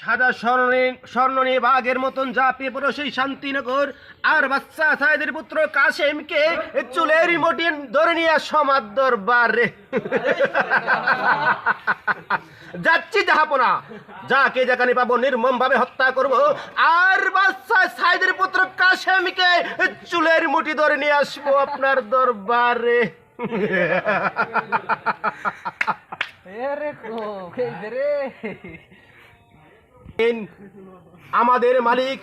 সাদা স্বর্ণে নিয়ে বাঘের মতন ঝাঁপিয়ে পড়ো সেই শান্তিনগর। আর বাচ্চা সাহেদের পুত্র কাশেমকে চুলের মোটিন ধরে নিয়ে সমাদ দরবারে। যাচ্ছি জাহাপনা। যাকে যেখানে পাবো নির্মম ভাবে হত্যা করব। আর বাচ্চা সাহেদের পুত্র কাশেমকে চুলের মুটি ধরে নিয়ে আসব আপনার দরবারে। রে। আমাদের মালিক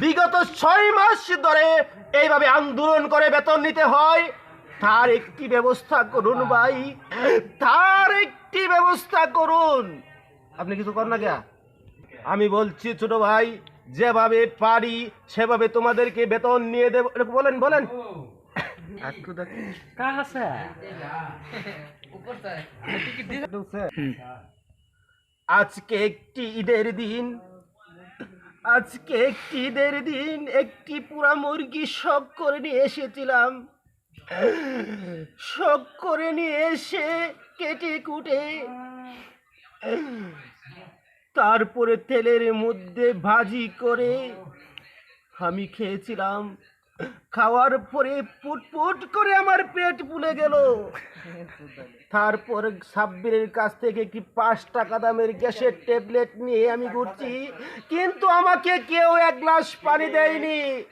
বিগত ছয় মাস ধরে এইভাবে আন্দোলন করে বেতন নিতে হয়। তার একটি ব্যবস্থা করুন ভাই তার একটি ব্যবস্থা করুন। আপনি কিছু করেন না কেয়া আমি বলছি ছোট ভাই যেভাবে পারি সেভাবে তোমাদেরকে বেতন নিয়ে দেব। বলেন বলেন। আজকে একটি ঈদের দিন। আজকে একটি ঈদের দিন, একটি পুরা মুরগি শখ করে নিয়ে এসেছিলাম। শখ করে নিয়ে এসে কেটে কুটে তারপরে তেলের মধ্যে ভাজি করে আমি খেয়েছিলাম। খাওয়ার পরে পুটপুট করে আমার পেট ফুলে গেল। তারপর সাব্বিরের কাছ থেকে কি পাঁচ টাকা দামের গ্যাসের ট্যাবলেট নিয়ে আমি ঘুরছি, কিন্তু আমাকে কেউ এক গ্লাস পানি দেয়নি।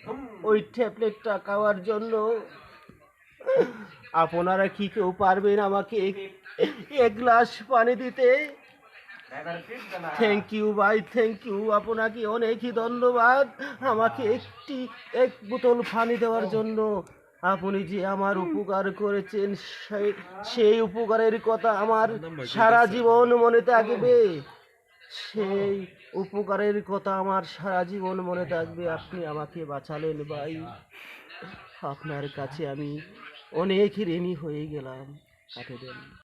ওই ট্যাবলেটটা খাওয়ার জন্য আপনারা কি কেউ পারবেন আমাকে এক- গ্লাস পানি দিতে? থ্যাংক ইউ ভাই থ্যাংক ইউ আপনাকে অনেকই ধন্যবাদ। আমাকে একটি, এক বোতল পানি দেওয়ার জন্য। আপনি যে আমার উপকার করেছেন, সেই সেই উপকারের কথা আমার সারা জীবন মনে থাকবে। সেই উপকারের কথা আমার সারা জীবন মনে থাকবে। আপনি আমাকে বাঁচালেন ভাই। আপনার কাছে আমি অনেক ঋণী হয়ে গেলাম। কাটে দেন।